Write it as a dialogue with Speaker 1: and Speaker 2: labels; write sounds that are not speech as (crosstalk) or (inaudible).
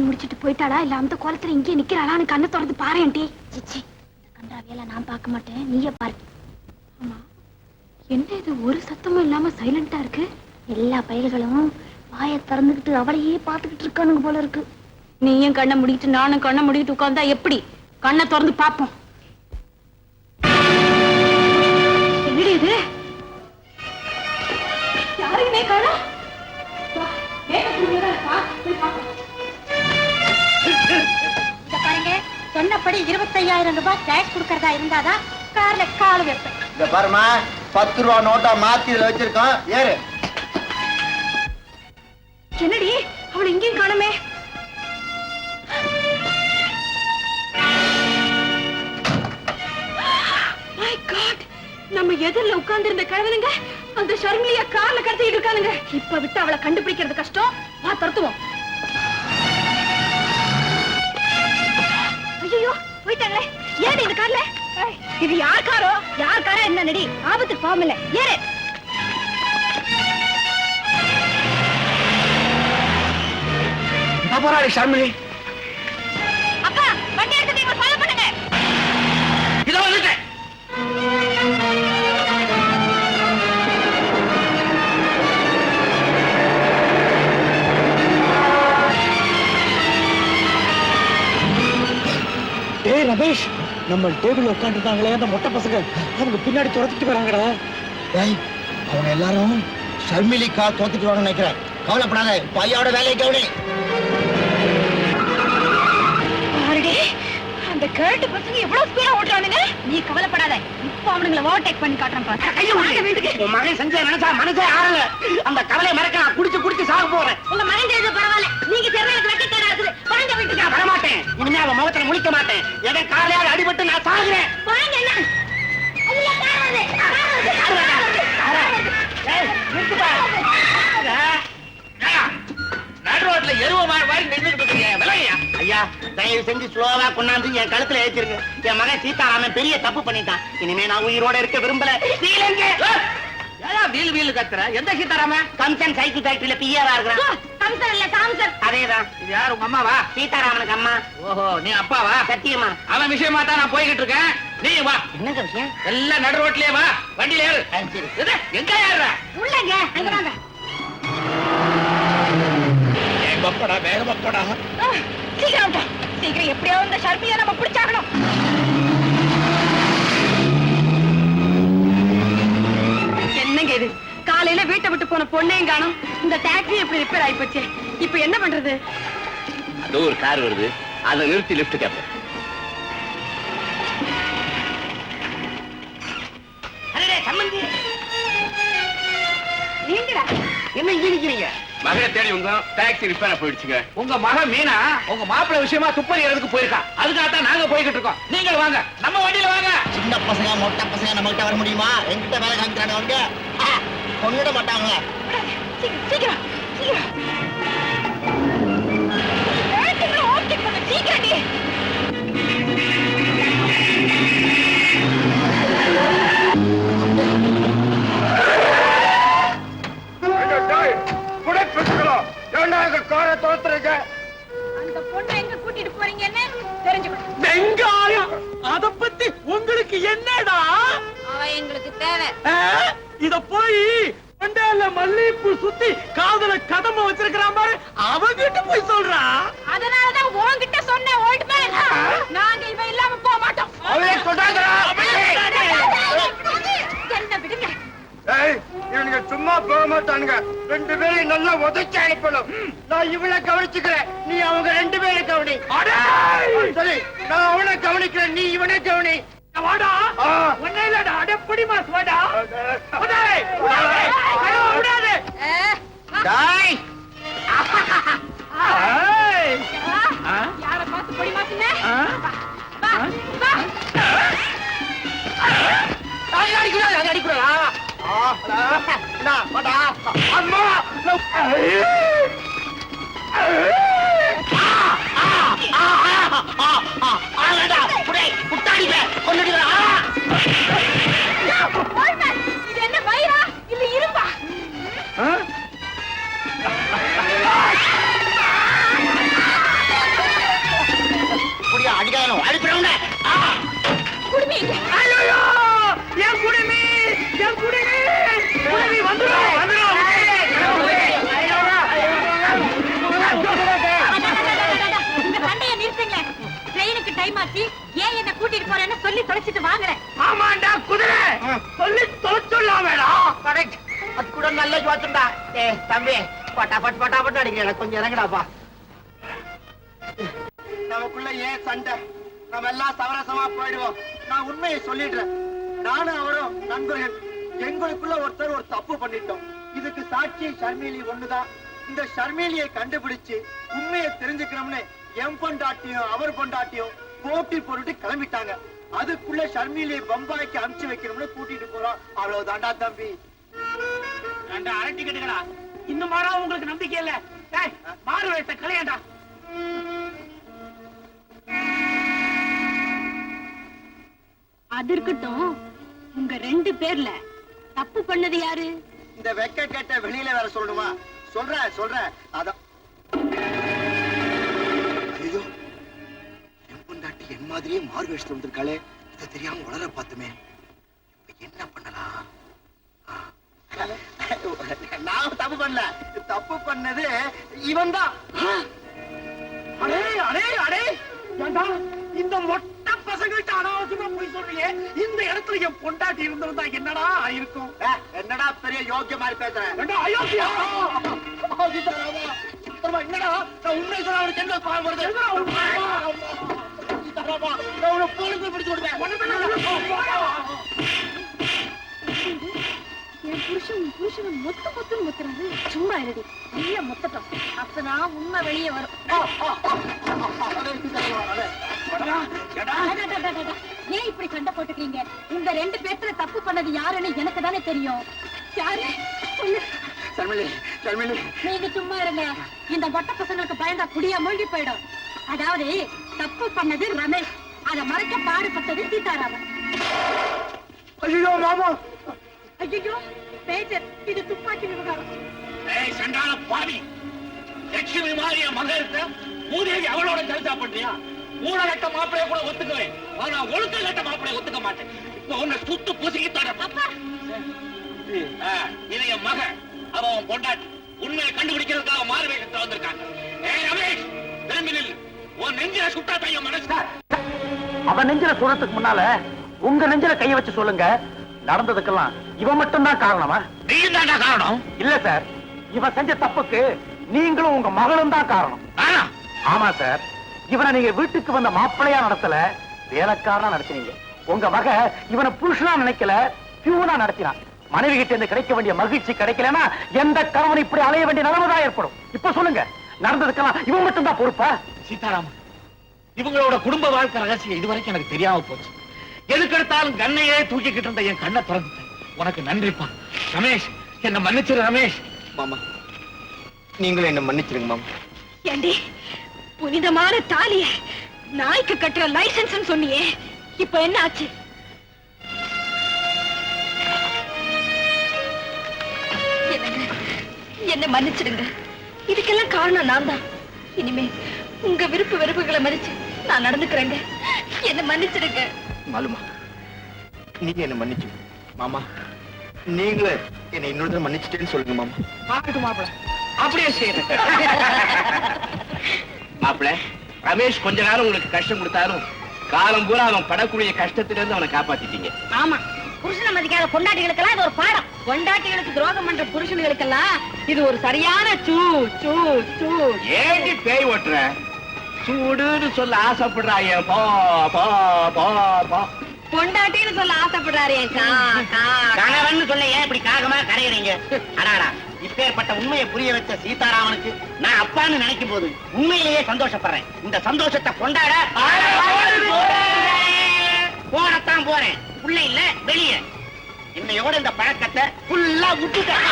Speaker 1: Shooting முடிச்சிட்டு போயிட்டாளா? இல்ல அந்த கோலத்துல இங்கே நிக்கிறாளான்னு கண்ணை திறந்து பாருன்டி சிச்சி கன்றாவியெல்லாம் நான் பார்க்க மாட்டேன். நீயே பாரு. ஆமா. என்ன இது? ஒரு சத்தமும் இல்லாம சைலண்டா இருக்கு? எல்லா பயல்களும் வாயை திறந்துகிட்டு அவளையே பார்த்துக்கிட்டு இருக்கானுங்க போல இருக்கு. நீயும் கண்ணை முடிக்கிட்டு நானும் கண்ணை முடிக்கிட்டு உட்கார்ந்தா எப்படி? கண்ணை திறந்து பார்ப்போம். என்னடி இது? யாரையுமே காணோம். போய் பார்ப்போம்.
Speaker 2: சொன்னபடி இருபத்தையாயிரம் ரூபாய் டேக்ஸ் கொடுக்கறதா இருந்தாதான் கார்ல கால் வைப்பேன்.
Speaker 3: இந்த பாருமா பத்து ரூபா நோட்டா மாத்தி இதுல வச்சிருக்கோம். ஏறு.
Speaker 1: என்னடி? அவளை இங்கேயும் காணுமே! நம்ம எதிரில உட்கார்ந்து இருந்த கிழவனுங்க அந்த ஷர்மிலிய கார்ல கடத்திட்டு இருக்கானுங்க. இப்ப விட்டு அவளை கண்டுபிடிக்கிறது கஷ்டம். வா தருத்துவோம். ஐயோ ஏன் இந்த கார்ல? இது யார் காரோ யார் காரா என்ன நடி ஆபத்துக்கு போகமில்ல ஏறு
Speaker 3: போராடி ஷர்மிலி
Speaker 4: நம்ம டேபிள் உட்காந்துருந்தாங்களே அந்த மொட்டை பசங்க. அவங்க பின்னாடி துரத்திட்டு வராங்கடா
Speaker 3: ஏய் அவங்க எல்லாரும் ஷர்மிலி கா தோத்துட்டு நினைக்கிறேன். கவலைப்படாத பையோட வேலையை கவனி
Speaker 1: அந்த கேட்டு பசங்க எவ்வளவு ஸ்பீடா ஓட்டுறானுங்க? நீ கவலைப்படாத இப்ப அவனுங்களை ஓவர்டேக் பண்ணி காட்டுறேன் பாரு. வாங்க வீட்டுக்கு.
Speaker 3: உன் மகன் செஞ்ச நினைச்சா மனசே ஆறல. அந்த கவலையை மறக்க நான் குடிச்சு குடிச்சு சாக போறேன்.
Speaker 2: உங்க மகன் செய்தது பரவாயில்ல. நீங்க சென்னையில வெட்டி இருக்குது குழந்தை வீட்டுக்கு
Speaker 3: நான் வரமாட்டேன். இனிமே அவன் முகத்துல முழிக்க மாட்டேன். எதன் காலையால் இருக்கீங்க ஐயா தயவு செஞ்சு ஸ்லோவா கொண்டாந்து என் கழுத்துல ஏச்சிருங்க என் மகன் சீதாராமன் பெரிய தப்பு பண்ணிட்டான். இனிமே நான் உயிரோட இருக்க விரும்பல. வீல் வீல் கத்துற? எந்த சீதாராமன்? கம்சன் சைக்கிள் ஃபேக்டரியில பிஏவா இருக்கிறான்.
Speaker 2: கம்சர் இல்ல சாம்சர்
Speaker 3: அதேதான். இது யார் உங்க அம்மாவா? சீதாராமனுக்கு அம்மா. ஓஹோ நீ அப்பாவா? சத்தியமா அவன் விஷயமா தான் நான் போய்கிட்டு இருக்கேன். நீ வா.
Speaker 2: என்னங்க விஷயம்?
Speaker 3: எல்லாம் நடு ரோட்லயே வா. வண்டியில ஏறு. எங்க ஏறுற?
Speaker 2: உள்ளங்க அங்க வாங்க
Speaker 4: ஏன்
Speaker 1: ஆ, சீக்கிரம். சீக்கிரம் எப்படியாவது இந்த ஷர்மியை நம்ம பிடிச்சாகணும். என்னங்க இது? காலையில வீட்டை விட்டு போன பொண்ணையும் காணும். இந்த டாக்ஸி எப்படி ரிப்பேர் ஆயிப்போச்சு இப்ப என்ன பண்றது?
Speaker 3: அது ஒரு கார் வருது. அதை நிறுத்தி லிஃப்ட் கேப்ப
Speaker 1: நீங்கடா.
Speaker 3: என்ன இங்க நிக்கிறீங்க?
Speaker 5: மகனை தேடி வந்தோம். டாக்ஸி ரிப்பேரா போயிடுச்சுங்க.
Speaker 3: உங்க மகன் மீனா? உங்க மாப்பிள்ளை விஷயமா துப்பறி ஏறதுக்கு போயிருக்கா? அதுக்காகத்தான் நாங்க போய்கிட்டு இருக்கோம். நீங்கள் வாங்க. நம்ம வண்டியில வாங்க. சின்ன பசங்க மொட்டை பசங்க நம்ம கிட்ட வர முடியுமா? எங்கிட்ட வேலை காமிக்கிறாங்க அவங்க. கொண்டுட மாட்டாங்க.
Speaker 1: சீக்கிரம் சீக்கிரம் சீக்கிரம்.
Speaker 4: இத போய் கொண்டால மல்லிகைப்பூ சுத்தி காதுல கதம்ப வச்சிருக்கிறான் பாரு. அவங்கிட்ட போய் சொல்றா.
Speaker 1: அதனாலதான் உன்கிட்ட சொன்னேன் ஓல்ட் மேன் நாங்க இவன் இல்லாம போக மாட்டோம்.
Speaker 3: அவளே சொல்றாங்களா
Speaker 1: என்ன விடுங்க.
Speaker 3: ஏய் இவனுங்க சும்மா போக மாட்டானுங்க. ரெண்டு பேரையும் நல்லா உதைச்சு அனுப்பணும். நான் இவளை கவனிச்சுக்கிறேன். நீ அவங்க ரெண்டு பேரை கவனி. சரி. நான் அவனை கவனிக்கிறேன். நீ இவனை கவனி.
Speaker 4: வாடா. ஒன்னே இல்லடா அடப்படி மாஸ் வாடா. விடாதே, விடாதே, ஐயோ, விடாதே.
Speaker 3: டாய்.
Speaker 1: ஓல்ட்
Speaker 6: கூட நல்ல ஜோத்துண்டா ஏ தம்பி பட்டாபட் பட்டாபட் அடிங்க கொஞ்சம் இறங்குடாப்பா. நமக்குள்ள ஏன் சண்டை? நம்ம எல்லாம் சமரசமா போயிடுவோம். நான் உண்மையை சொல்லிடுறேன். நானும் அவரும் நண்பர்கள். எங்களுக்குள்ள ஒருத்தர் ஒரு தப்பு பண்ணிட்டோம். இதுக்கு சாட்சி ஷர்மிலி ஒண்ணுதான். இந்த ஷர்மிலியை கண்டுபிடிச்சு உண்மையை தெரிஞ்சுக்கணும்னு எம் பொண்டாட்டியும் அவர் பொண்டாட்டியும் போட்டி போட்டுட்டு கிளம்பிட்டாங்க. அதுக்குள்ள ஷர்மிலியை பம்பாய்க்கு அனுப்பிச்சு வைக்கணும்னு கூட்டிட்டு போறோம். அவ்வளவுதான்டா தம்பி.
Speaker 7: ஏண்டா அரட்டி கட்டுக்கடா இன்னும் மாறா உங்களுக்கு நம்பிக்கை இல்ல. மாறு வயச கலையாண்டா.
Speaker 2: அது இருக்கட்டும் உங்க ரெண்டு பேர்ல தப்பு பண்ணது யாரு?
Speaker 6: இந்த வெக்க கேட்ட வெளியில வேற சொல்லணுமா? சொல்றேன் சொல்றேன் அதான். ஐயோ என் பொண்டாட்டி என் மாதிரியே மாறு வேஷத்துல வந்திருக்காளே. இது தெரியாம வளர பார்த்துமே. இப்ப என்ன பண்ணலாம். நான் தப்பு பண்ணல. தப்பு பண்ணது இவன் தான்
Speaker 7: அடே அடே அடே. ஏண்டா இந்த மொட்டை பசங்கள்ட்ட அனாவசியமா போய் சொல்றீங்க? இந்த இடத்துல என் பொண்டாட்டி இருந்திருந்தா என்னடா இருக்கும்?
Speaker 6: என்னடா பெரிய யோக்கிய மாதிரி பேசுறேன்
Speaker 7: அயோக்கியா?
Speaker 6: என்னடா? நான் உண்மை சொல்ல அவனுக்கு என்ன பாவம் வருது? நான் உன்னை போலீஸ்ல பிடிச்சு விடுவேன்
Speaker 2: புருஷன் புருஷன் மொத்த மொத்தம் முத்துறாரு. சும்மா இருடி. நல்ல மொத்தட்டும். அப்பதான் உண்மை வெளியே வரும். ஏன் இப்படி சண்டை போட்டுக்கிறீங்க? உங்க ரெண்டு பேர்த்துல தப்பு பண்ணது யாருன்னு எனக்கு தானே தெரியும். யாரு? நீங்க சும்மா இருங்க. இந்த மொட்டை பசங்களுக்கு பயந்தா குடியா மூழ்கி போயிடும். அதாவது தப்பு பண்ணது ரமேஷ். அதை மறைக்க பாடுபட்டது சீதாராமன்.
Speaker 7: ஐயோ மாமா.
Speaker 2: ஐயோ பேஜர் இது துப்பாக்கி விவகாரம்.
Speaker 8: ஏய் சண்டான பாவி. லட்சுமி மாதிரி என் மகன் இருக்க மூதேவி அவளோட கருத்தா பண்றியா ஊழலட்ட மாப்பிளைய கூட ஒத்துக்குவேன். ஆனா ஒழுக்க கட்ட மாப்பிளைய ஒத்துக்க மாட்டேன். இப்ப உன்னை சுத்து புசுக்கி தர இது என் மகன் அவன் பொண்டாட்டி. உண்மையை கண்டுபிடிக்கிறதுக்காக மாறு வேஷத்துல வந்திருக்காங்க. ஏய் ரமேஷ் திரும்பி நில்லு. உன் நெஞ்சில சுட்டா என் மனசு
Speaker 7: அவன் நெஞ்சில சொல்றதுக்கு முன்னால உங்க நெஞ்சில கைய வச்சு சொல்லுங்க. நடந்ததுக்கெல்லாம் இவன் மட்டும் தான் காரணமா?
Speaker 8: நீயும் தாண்டா காரணம்.
Speaker 7: இல்ல சார். இவன் செஞ்ச தப்புக்கு நீங்களும் உங்க மகளும் தான் காரணம். ஆமா சார். இவனை நீங்க வீட்டுக்கு வந்த மாப்பிள்ளையா நடத்தல வேலைக்காரனா நடத்தினீங்க. உங்க மக இவனை புருஷனா நினைக்கல பியூனா நடத்தினான் மனைவி கிட்ட இருந்து கிடைக்க வேண்டிய மகிழ்ச்சி கிடைக்கலன்னா எந்த கணவன் இப்படி அலைய வேண்டிய நிலைமைதான் ஏற்படும். இப்ப சொல்லுங்க நடந்ததுக்கெல்லாம் இவன் மட்டும் தான் பொறுப்பா?
Speaker 8: சீதாராமன் இவங்களோட குடும்ப வாழ்க்கை ரகசியம் இதுவரைக்கும் எனக்கு தெரியாம போச்சு. எதுக்கு எடுத்தாலும் கண்ணையே தூக்கிக்கிட்டு இருந்த என் கண்ணை திறந்துட்டேன். உனக்கு நன்றிப்பா ரமேஷ் என்ன மன்னிச்சிரு ரமேஷ்.
Speaker 6: மாமா நீங்களும் என்ன மன்னிச்சிருங்க மாமா.
Speaker 2: ஏண்டி புனிதமான தாலிய நாய்க்கு கட்டுற லைசன்ஸ் சொன்னியே. இப்ப என்ன ஆச்சு? என்ன மன்னிச்சிடுங்க. இதுக்கெல்லாம் காரணம் நான் தான் இனிமே உங்க விருப்பு வெறுப்புகளை மதிச்சு நான் நடந்துக்கிறேங்க. என்ன மன்னிச்சிடுங்க.
Speaker 6: மாலுமா நீங்க என்ன மன்னிச்சு மாமா நீங்களே என்னை இன்னொரு தடவை மன்னிச்சிட்டேன்னு சொல்லுங்க மாமா.
Speaker 7: பாக்கட்டு மாப்பிள. அப்படியே செய்யறேன். (laughs)
Speaker 8: மாப்பிள ரமேஷ் கொஞ்ச நாள் உங்களுக்கு கஷ்டம் கொடுத்தாலும் காலம் பூரா அவன் படக்கூடிய கஷ்டத்திலிருந்து அவனை காப்பாத்திட்டீங்க.
Speaker 2: ஆமா புருஷனை மதிக்காத பொண்டாட்டிகளுக்கெல்லாம் இது ஒரு பாடம். பொண்டாட்டிகளுக்கு துரோகம் பண்ற புருஷனுங்களுக்கெல்லாம் இது ஒரு சரியான சூ சூ சூ.
Speaker 8: ஏண்டி பேய் ஓட்டுற? சூடுன்னு சொல்ல ஆசைப்படுறாய போ போ போ போ.
Speaker 2: பொண்டாட்டின்னு சொல்ல ஆசைப்படுறாரு என் கா கா
Speaker 6: கணவன் சொல்ல ஏன் இப்படி காகமா கரைகிறீங்க அடாடா இப்பேற்பட்ட உண்மையை புரிய வச்ச சீதாராமனுக்கு நான் அப்பான்னு நினைக்கும் போது உண்மையிலேயே சந்தோஷப்படுறேன். இந்த சந்தோஷத்தை கொண்டாட போடத்தான் போறேன். உள்ள இல்ல வெளியே. இன்னையோட இந்த பழக்கத்தை ஃபுல்லா விட்டுட்டேன்.